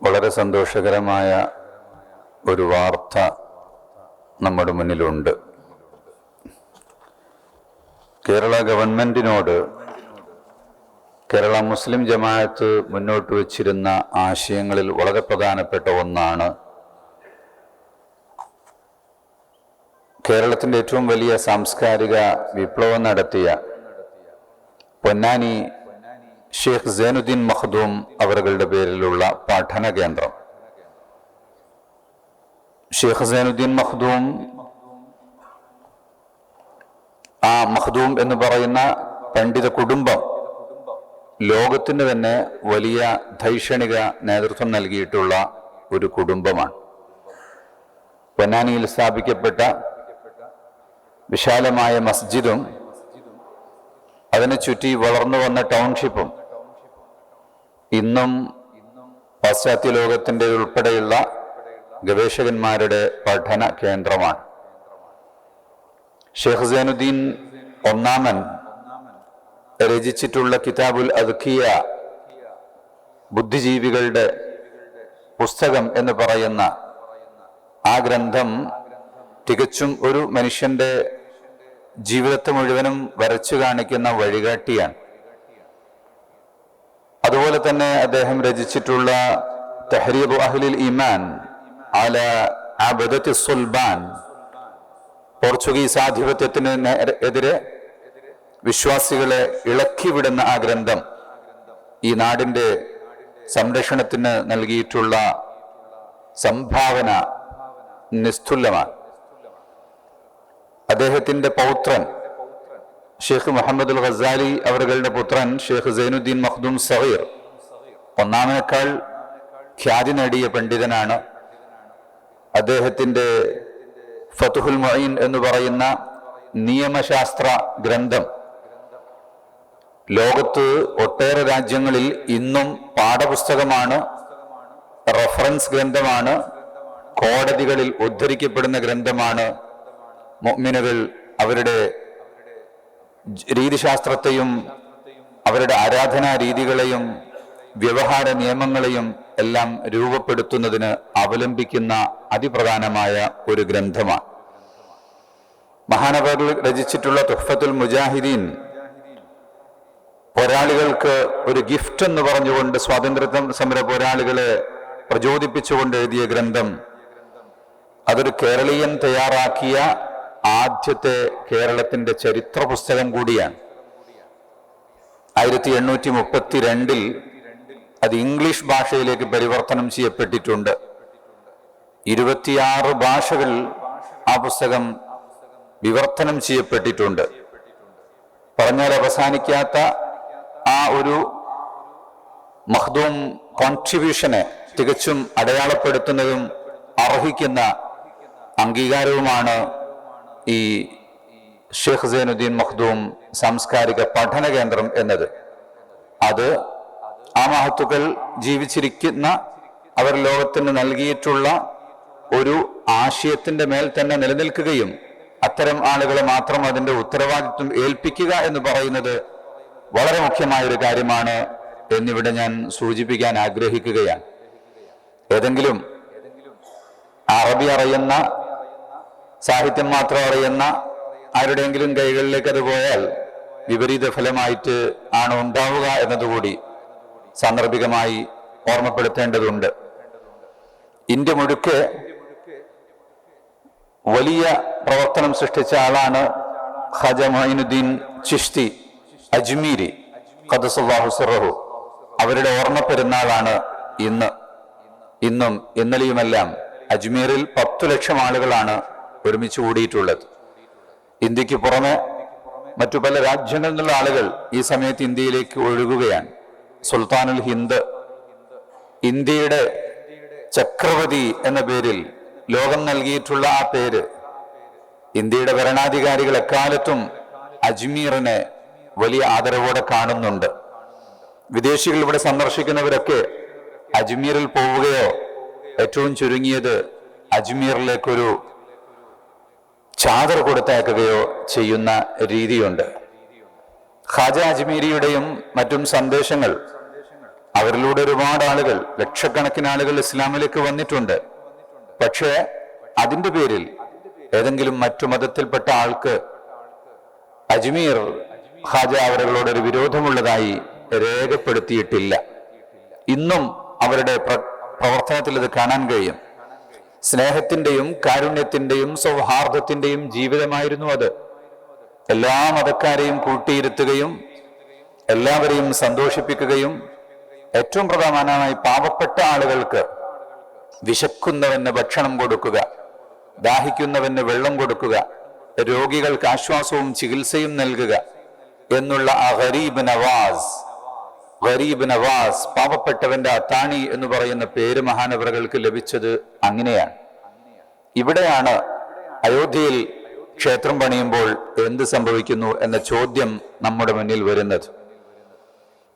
വളരെ സന്തോഷകരമായ ഒരു വാർത്ത നമ്മുടെ മുന്നിലുണ്ട്. കേരള ഗവൺമെന്റിനോട് കേരള മുസ്ലിം ജമാഅത്ത് മുന്നോട്ട് വച്ചിരുന്ന ആശയങ്ങളിൽ വളരെ പ്രധാനപ്പെട്ട ഒന്നാണ് കേരളത്തിന്റെ ഏറ്റവും വലിയ സാംസ്കാരിക വിപ്ലവം നടത്തിയ പൊന്നാനി ഷെയ്ഖ് സൈനുദ്ദീൻ മഖ്ദൂം അവരുടെ പേരിലുള്ള പഠന കേന്ദ്രം. ഷെയ്ഖ് സൈനുദ്ദീൻ മഖ്ദൂം ആ മഖ്ദൂം എന്ന് പറയുന്ന പണ്ഡിത കുടുംബം ലോകത്തിന് തന്നെ വലിയ ധൈഷണിക നേതൃത്വം നൽകിയിട്ടുള്ള ഒരു കുടുംബമാണ്. പൊന്നാനിയിൽ സ്ഥാപിക്കപ്പെട്ട വിശാലമായ മസ്ജിദും അതിനെ ചുറ്റി വളർന്നു വന്ന ടൗൺഷിപ്പും ഇന്നും പാശ്ചാത്യ ലോകത്തിന്റെ ഉൾപ്പെടെയുള്ള ഗവേഷകന്മാരുടെ പഠന കേന്ദ്രമാണ്. ഷെയ്ഖ് സൈനുദ്ദീൻ ഒന്നാമൻ രചിച്ചിട്ടുള്ള കിതാബുൽ അദ്ഖിയ ബുദ്ധിജീവികളുടെ പുസ്തകം എന്ന് പറയുന്ന ആ ഗ്രന്ഥം തികച്ചും ഒരു മനുഷ്യന്റെ ജീവിതത്തെ മുഴുവനും വരച്ചു കാണിക്കുന്ന വഴികാട്ടിയാണ്. അതുപോലെ തന്നെ അദ്ദേഹം രചിച്ചിട്ടുള്ള തെഹരീബ് അഹ്ലിൽ ഇമാൻ അല അബദത്തി സുൽബാൻ പോർച്ചുഗീസ് ആധിപത്യത്തിന് എതിരെ വിശ്വാസികളെ ഇളക്കിവിടുന്ന ആ ഗ്രന്ഥം ഈ നാടിന്റെ സംരക്ഷണത്തിന് നൽകിയിട്ടുള്ള സംഭാവന നിസ്തുല്യമാണ്. അദ്ദേഹത്തിന്റെ പൗത്രൻ ഷെയ്ഖ് മുഹമ്മദ് അൽ ഖസാലി അവരുടെ പുത്രൻ ഷെയ്ഖ് സൈനുദ്ദീൻ മഖ്ദൂം സഹീർ ഒന്നാമനേക്കാൾ ഖ്യാതി നേടിയ പണ്ഡിതനാണ്. അദ്ദേഹത്തിന്റെ ഫതുഹുൽ മൊയ്ൻ എന്ന് പറയുന്ന നിയമശാസ്ത്ര ഗ്രന്ഥം. ലോകത്ത് ഒട്ടേറെ രാജ്യങ്ങളിൽ ഇന്നും പാഠപുസ്തകമാണ് റഫറൻസ് ഗ്രന്ഥമാണ് കോടതികളിൽ ഉദ്ധരിക്കപ്പെടുന്ന ഗ്രന്ഥമാണ് മുഅ്മിനുകൾ അവരുടെ രീതിശാസ്ത്രത്തെയും അവരുടെ ആരാധനാ രീതികളെയും വ്യവഹാര നിയമങ്ങളെയും എല്ലാം രൂപപ്പെടുത്തുന്നതിന് അവലംബിക്കുന്ന അതിപ്രധാനമായ ഒരു ഗ്രന്ഥമാണ്. മഹാനഗറിൽ രചിച്ചിട്ടുള്ള തുഹ്ഫത്തുൽ മുജാഹിദീൻ പോരാളികൾക്ക് ഒരു ഗിഫ്റ്റ് എന്ന് പറഞ്ഞുകൊണ്ട് സ്വാതന്ത്ര്യ സമര പോരാളികളെ പ്രചോദിപ്പിച്ചുകൊണ്ട് എഴുതിയ ഗ്രന്ഥം അതൊരു കേരളീയൻ തയ്യാറാക്കിയ ആദ്യത്തെ കേരളത്തിന്റെ ചരിത്ര പുസ്തകം കൂടിയാണ്. ആയിരത്തി എണ്ണൂറ്റി മുപ്പത്തി രണ്ടിൽ അത് ഇംഗ്ലീഷ് ഭാഷയിലേക്ക് പരിവർത്തനം ചെയ്യപ്പെട്ടിട്ടുണ്ട്. ഇരുപത്തിയാറ് ഭാഷകൾ ആ പുസ്തകം വിവർത്തനം ചെയ്യപ്പെട്ടിട്ടുണ്ട്. പറഞ്ഞാൽ അവസാനിക്കാത്ത ആ ഒരു മഹ്ദൂം കോൺട്രിബ്യൂഷനെ തികച്ചും അടയാളപ്പെടുത്തുന്നതും അർഹിക്കുന്ന അംഗീകാരവുമാണ് ഈ ഷെയ്ഖ് സൈനുദ്ദീൻ മഖ്ദൂം സാംസ്കാരിക പഠന കേന്ദ്രം എന്നത്. അത് ആ മഹത്തുക്കൾ ജീവിച്ചിരിക്കുന്ന അവർ ലോകത്തിന് നൽകിയിട്ടുള്ള ഒരു ആശയത്തിന്റെ മേൽ തന്നെ നിലനിൽക്കുകയും അത്തരം ആളുകളെ മാത്രം അതിന്റെ ഉത്തരവാദിത്വം ഏൽപ്പിക്കുക എന്ന് പറയുന്നത് വളരെ മുഖ്യമായ ഒരു കാര്യമാണ് എന്നിവിടെ ഞാൻ സൂചിപ്പിക്കാൻ ആഗ്രഹിക്കുകയാണ്. ഏതെങ്കിലും അറബി അറിയുന്ന സാഹിത്യം മാത്രം അറിയുന്ന ആരുടെയെങ്കിലും കൈകളിലേക്ക് അത് പോയാൽ വിപരീത ഫലമായിട്ട് ആണ് ഉണ്ടാവുക എന്നതുകൂടി സാന്ദർഭികമായി ഓർമ്മപ്പെടുത്തേണ്ടതുണ്ട്. ഇന്ത്യ മുഴുക്കെ വലിയ പ്രവർത്തനം സൃഷ്ടിച്ച ആളാണ് ഹജ മൊയിനുദ്ദീൻ ചിഷ്തി അജ്മീരി ഖദസുല്ലാഹു അവരുടെ ഓർമ്മ പെരുന്നാളാണ് ഇന്ന്. ഇന്നും ഇന്നലെയുമെല്ലാം അജ്മീറിൽ പത്തു ലക്ഷം ആളുകളാണ് ഒരുമിച്ച് കൂടിയിട്ടുള്ളത്. ഇന്ത്യയ്ക്ക് പുറമെ മറ്റു പല രാജ്യങ്ങളിൽ നിന്നുള്ള ആളുകൾ ഈ സമയത്ത് ഇന്ത്യയിലേക്ക് ഒഴുകുകയാണ്. സുൽത്താനുൽ ഹിന്ദ് ഇന്ത്യയുടെ ചക്രവർത്തി എന്ന പേരിൽ ലോകം നൽകിയിട്ടുള്ള ആ പേര് ഇന്ത്യയുടെ ഭരണാധികാരികൾ എക്കാലത്തും അജ്മീറിനെ വലിയ ആദരവോടെ കാണുന്നുണ്ട്. വിദേശികൾ ഇവിടെ സന്ദർശിക്കുന്നവരൊക്കെ അജ്മീറിൽ പോവുകയോ ഏറ്റവും ചുരുങ്ങിയത് അജ്മീറിലേക്കൊരു ചാദർ കൊടുത്തയക്കുകയോ ചെയ്യുന്ന രീതിയുണ്ട്. ഖാജ അജ്മീരിയുടെയും മറ്റും സന്ദേശങ്ങൾ അവരിലൂടെ ഒരുപാട് ആളുകൾ ലക്ഷക്കണക്കിന് ആളുകൾ ഇസ്ലാമിലേക്ക് വന്നിട്ടുണ്ട്. പക്ഷേ അതിന്റെ പേരിൽ ഏതെങ്കിലും മറ്റു മതത്തിൽപ്പെട്ട ആൾക്ക് അജ്മീർ ഖാജ അവരുകളോട് ഒരു വിരോധമുള്ളതായി രേഖപ്പെടുത്തിയിട്ടില്ല. ഇന്നും അവരുടെ പ്രവർത്തനത്തിൽ ഇത് കാണാൻ കഴിയും. സ്നേഹത്തിന്റെയും കാരുണ്യത്തിന്റെയും സൗഹാർദ്ദത്തിന്റെയും ജീവിതമായിരുന്നു അത്. എല്ലാ മതക്കാരെയും കൂട്ടിയിരുത്തുകയും എല്ലാവരെയും സന്തോഷിപ്പിക്കുകയും ഏറ്റവും പ്രധാനമായി പാവപ്പെട്ട ആളുകൾക്ക് വിശക്കുന്നവന് ഭക്ഷണം കൊടുക്കുക ദാഹിക്കുന്നവന് വെള്ളം കൊടുക്കുക രോഗികൾക്ക് ആശ്വാസവും ചികിത്സയും നൽകുക എന്നുള്ള അഹരീബ് നവാസ് ഗരീബ് നവാസ് പാവപ്പെട്ടവന്റെ അത്താണി എന്ന് പറയുന്ന പേര് മഹാനവറുകൾക്ക് ലഭിച്ചത് അങ്ങനെയാണ്. ഇവിടെയാണ് അയോധ്യയിൽ ക്ഷേത്രം പണിയുമ്പോൾ എന്ത് സംഭവിക്കുന്നു എന്ന ചോദ്യം നമ്മുടെ മുന്നിൽ വരുന്നത്.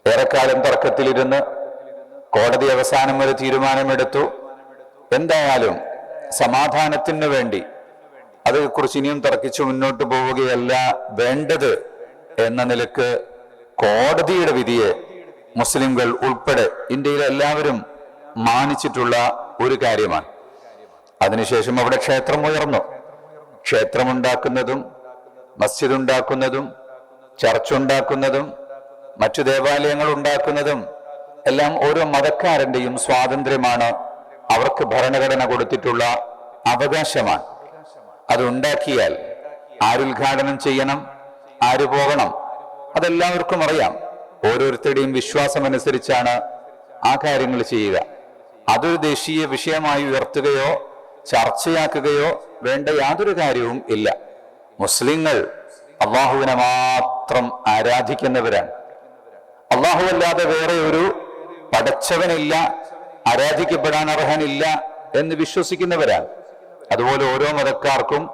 ഏറെക്കാലം തർക്കത്തിലിരുന്ന് കോടതി അവസാനം ഒരു തീരുമാനമെടുത്തു. എന്തായാലും സമാധാനത്തിന് വേണ്ടി അതേക്കുറിച്ച് ഇനിയും തർക്കിച്ചു മുന്നോട്ട് പോവുകയല്ല വേണ്ടത് എന്ന നിലയ്ക്ക് കോടതിയുടെ വിധിയെ മുസ്ലിംകൾ ഉൾപ്പെടെ ഇന്ത്യയിലെ എല്ലാവരും മാനിച്ചിട്ടുള്ള ഒരു കാര്യമാണ്. അതിനുശേഷം അവിടെ ക്ഷേത്രം ഉയർന്നു. ക്ഷേത്രമുണ്ടാക്കുന്നതും മസ്ജിദ് ഉണ്ടാക്കുന്നതും ചർച്ച ഉണ്ടാക്കുന്നതും മറ്റു ദേവാലയങ്ങൾ ഉണ്ടാക്കുന്നതും എല്ലാം ഓരോ മതക്കാരന്റെയും സ്വാതന്ത്ര്യമാണ് അവർക്ക് ഭരണഘടന കൊടുത്തിട്ടുള്ള അവകാശമാണ്. അത് ഉണ്ടാക്കിയാൽ ആരുദ്ഘാടനം ചെയ്യണം? ആര് പോകണം? അതെല്ലാവർക്കും അറിയാം. ഓരോരുത്തരുടെയും വിശ്വാസമനുസരിച്ചാണ് ആ കാര്യങ്ങൾ ചെയ്യുക. അതൊരു ദേശീയ വിഷയമായി ഉയർത്തുകയോ ചർച്ചയാക്കുകയോ വേണ്ട യാതൊരു കാര്യവും ഇല്ല. മുസ്ലിങ്ങൾ അള്ളാഹുവിനെ മാത്രം ആരാധിക്കുന്നവരാണ്. അള്ളാഹു അല്ലാതെ വേറെ ഒരു പടച്ചവനില്ല ആരാധിക്കപ്പെടാൻ അർഹനില്ല എന്ന് വിശ്വസിക്കുന്നവരാണ്. അതുപോലെ ഓരോ മതക്കാർക്കും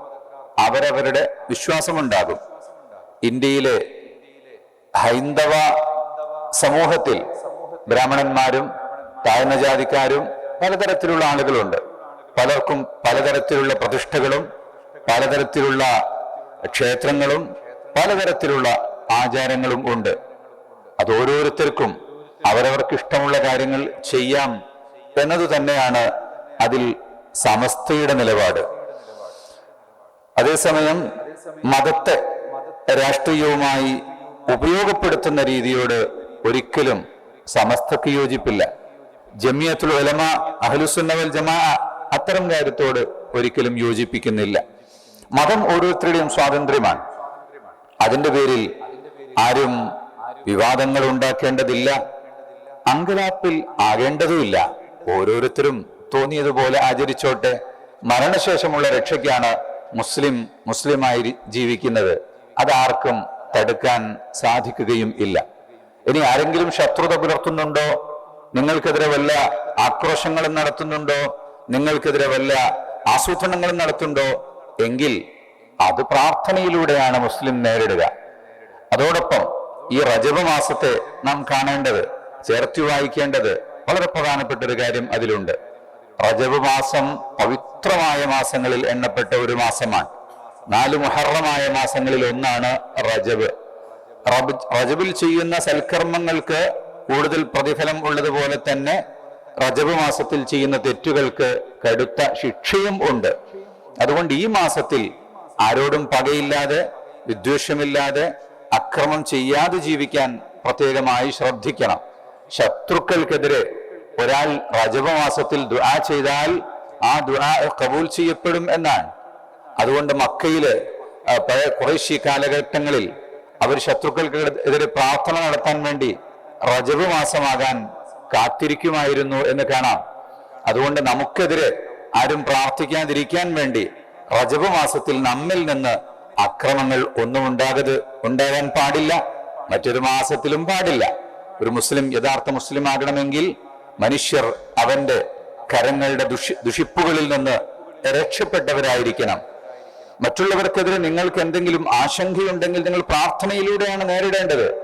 അവരവരുടെ വിശ്വാസമുണ്ടാകും. ഇന്ത്യയിലെ ഹൈന്ദവ സമൂഹത്തിൽ ബ്രാഹ്മണന്മാരും താഴ്ന്ന ജാതിക്കാരും പലതരത്തിലുള്ള ആളുകളുണ്ട്. പലർക്കും പലതരത്തിലുള്ള പ്രതിഷ്ഠകളും പലതരത്തിലുള്ള ക്ഷേത്രങ്ങളും പലതരത്തിലുള്ള ആചാരങ്ങളും ഉണ്ട്. അതോരോരുത്തർക്കും അവരവർക്ക് ഇഷ്ടമുള്ള കാര്യങ്ങൾ ചെയ്യാം എന്നത് തന്നെയാണ് അതിൽ സമസ്തയുടെ നിലപാട്. അതേസമയം മതത്തെ രാഷ്ട്രീയവുമായി ഉപയോഗപ്പെടുത്തുന്ന രീതിയോട് ഒരിക്കലും സമസ്തക്ക് യോജിപ്പില്ല. ജമിയത്തുൽ ഉലമ അഹലുസുന്നവൽ ജമാ അത്തരം കാര്യത്തോട് ഒരിക്കലും യോജിപ്പിക്കുന്നില്ല. മതം ഓരോരുത്തരുടെയും സ്വാതന്ത്ര്യമാണ്. അതിന്റെ പേരിൽ ആരും വിവാദങ്ങൾ ഉണ്ടാക്കേണ്ടതില്ല. അങ്കലാപ്പിൽ ആകേണ്ടതുമില്ല. ഓരോരുത്തരും തോന്നിയതുപോലെ ആചരിച്ചോട്ടെ. മരണശേഷമുള്ള രക്ഷയ്ക്കാണ് മുസ്ലിം മുസ്ലിമായി ജീവിക്കുന്നത്. അതാർക്കും തടുക്കാൻ സാധിക്കുകയും ഇല്ല. ഇനി ആരെങ്കിലും ശത്രുത പുലർത്തുന്നുണ്ടോ? നിങ്ങൾക്കെതിരെ വല്ല ആക്രോശങ്ങളും നടത്തുന്നുണ്ടോ? നിങ്ങൾക്കെതിരെ വല്ല ആസൂത്രണങ്ങളും നടത്തുന്നുണ്ടോ? എങ്കിൽ അത് പ്രാർത്ഥനയിലൂടെയാണ് മുസ്ലിം നേരിടുക. അതോടൊപ്പം ഈ റജബ് മാസത്തെ നാം കാണേണ്ടത് ചേർത്തി വായിക്കേണ്ടത് വളരെ പ്രധാനപ്പെട്ട ഒരു കാര്യം അതിലുണ്ട്. റജബ് മാസം പവിത്രമായ മാസങ്ങളിൽ എണ്ണപ്പെട്ട ഒരു മാസമാണ്. നാല് മുഹറമായ മാസങ്ങളിൽ ഒന്നാണ് റജബ്. റജബിൽ ചെയ്യുന്ന സൽക്കർമ്മങ്ങൾക്ക് കൂടുതൽ പ്രതിഫലം ഉള്ളതുപോലെ തന്നെ റജബ് മാസത്തിൽ ചെയ്യുന്ന തെറ്റുകൾക്ക് കടുത്ത ശിക്ഷയും ഉണ്ട്. അതുകൊണ്ട് ഈ മാസത്തിൽ ആരോടും പകയില്ലാതെ വിദ്വേഷമില്ലാതെ അക്രമം ചെയ്യാതെ ജീവിക്കാൻ പ്രത്യേകമായി ശ്രദ്ധിക്കണം. ശത്രുക്കൾക്കെതിരെ ഒരാൾ റജബ് മാസത്തിൽ ദുആ ചെയ്താൽ ആ ദുആ കബൂൽ ചെയ്യപ്പെടും എന്നാണ്. അതുകൊണ്ട് മക്കയിൽ പഴയ കുറേശ്ശി കാലഘട്ടങ്ങളിൽ അവർ ശത്രുക്കൾക്ക് എതിരെ പ്രാർത്ഥന നടത്താൻ വേണ്ടി റജബ് മാസമാകാൻ കാത്തിരിക്കുമായിരുന്നു എന്ന് കാണാം. അതുകൊണ്ട് നമുക്കെതിരെ ആരും പ്രാർത്ഥിക്കാതിരിക്കാൻ വേണ്ടി റജബ് മാസത്തിൽ നമ്മിൽ നിന്ന് അക്രമങ്ങൾ ഒന്നും ഉണ്ടാകത് ഉണ്ടാകാൻ പാടില്ല. മറ്റൊരു മാസത്തിലും പാടില്ല. ഒരു മുസ്ലിം യഥാർത്ഥ മുസ്ലിം ആകണമെങ്കിൽ മനുഷ്യർ അവന്റെ കരങ്ങളുടെ ദുഷി ദുഷിപ്പുകളിൽ നിന്ന് രക്ഷപ്പെട്ടവരായിരിക്കണം. മറ്റുള്ളവർക്കെതിരെ നിങ്ങൾക്ക് എന്തെങ്കിലും ആശങ്കയുണ്ടെങ്കിൽ നിങ്ങൾ പ്രാർത്ഥനയിലൂടെയാണ് നേരിടേണ്ടത്.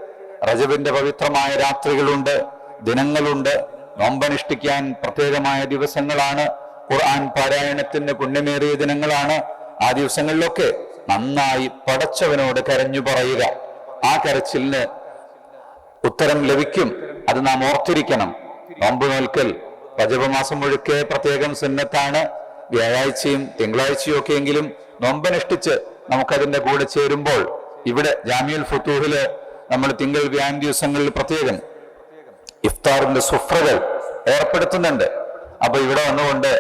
റജബിന്റെ പവിത്രമായ രാത്രികളുണ്ട് ദിനങ്ങളുണ്ട്. നോമ്പനുഷ്ഠിക്കാൻ പ്രത്യേകമായ ദിവസങ്ങളാണ്. ഖുർആൻ പാരായണത്തിന് പുണ്യമേറിയ ദിനങ്ങളാണ്. ആ ദിവസങ്ങളിലൊക്കെ നന്നായി പടച്ചവനോട് കരഞ്ഞു പറയുക. ആ കരച്ചിലിന് ഉത്തരം ലഭിക്കും. അത് നാം ഓർത്തിരിക്കണം. നോമ്പ് നോൽക്കൽ രജപമാസം മുഴുക്കെ പ്രത്യേകം സുന്നത്താണ്. വ്യാഴാഴ്ചയും തിങ്കളാഴ്ചയും ഒക്കെയെങ്കിലും നൊമ്പനുഷ്ഠിച്ച് നമുക്കതിന്റെ കൂടെ ചേരുമ്പോൾ ഇവിടെ ജാമ്യുൽ ഫുത്തൂഹിൽ നമ്മൾ തിങ്കൾ വ്യാഴം ദിവസങ്ങളിൽ പ്രത്യേകം ഇഫ്താറിന്റെ സുഫ്രകൾ ഏർപ്പെടുത്തുന്നുണ്ട്. അപ്പൊ ഇവിടെ വന്നുകൊണ്ട്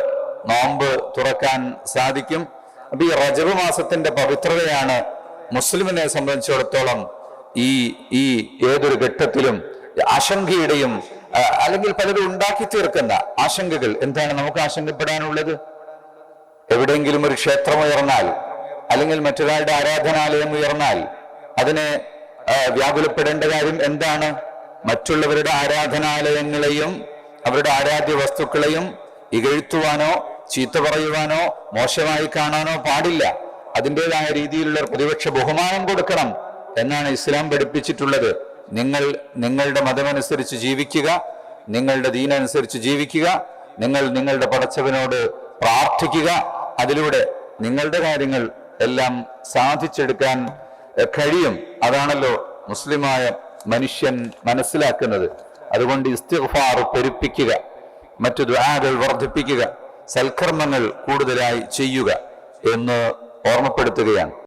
നോമ്പ് തുറക്കാൻ സാധിക്കും. അപ്പൊ ഈ റജബ് മാസത്തിന്റെ പവിത്രതയാണ് മുസ്ലിമിനെ സംബന്ധിച്ചിടത്തോളം ഈ ഈ ഏതൊരു ഘട്ടത്തിലും ആശങ്കയുടെയും അല്ലെങ്കിൽ പലരും ഉണ്ടാക്കി തീർക്കുന്ന ആശങ്കകൾ. എന്താണ് നമുക്ക് ആശങ്കപ്പെടാനുള്ളത്? എവിടെയെങ്കിലും ഒരു ക്ഷേത്രം ഉയർന്നാൽ അല്ലെങ്കിൽ മറ്റൊരാളുടെ ആരാധനാലയം ഉയർന്നാൽ അതിനെ വ്യാകുലപ്പെടേണ്ട കാര്യം എന്താണ്? മറ്റുള്ളവരുടെ ആരാധനാലയങ്ങളെയും അവരുടെ ആരാധ്യ വസ്തുക്കളെയും ഇകഴ്ത്തുവാനോ ചീത്ത പറയുവാനോ മോശമായി കാണാനോ പാടില്ല. അതിന്റെതായ രീതിയിലുള്ള പ്രതിപക്ഷ ബഹുമാനം കൊടുക്കണം എന്നാണ് ഇസ്ലാം പഠിപ്പിച്ചിട്ടുള്ളത്. നിങ്ങൾ നിങ്ങളുടെ മതമനുസരിച്ച് ജീവിക്കുക നിങ്ങളുടെ ദീനനുസരിച്ച് ജീവിക്കുക നിങ്ങൾ നിങ്ങളുടെ പടച്ചവനോട് പ്രാർത്ഥിക്കുക അതിലൂടെ നിങ്ങളുടെ കാര്യങ്ങൾ എല്ലാം സാധിച്ചെടുക്കാൻ കഴിയും. അതാണല്ലോ മുസ്ലിമായ മനുഷ്യൻ മനസ്സിലാക്കുന്നത്. അതുകൊണ്ട് ഇസ്തിഫാർ പെരുപ്പിക്കുക മറ്റു ദ്വാകൾ വർദ്ധിപ്പിക്കുക സൽക്കർമ്മങ്ങൾ കൂടുതലായി ചെയ്യുക എന്ന് ഓർമ്മപ്പെടുത്തുകയാണ്.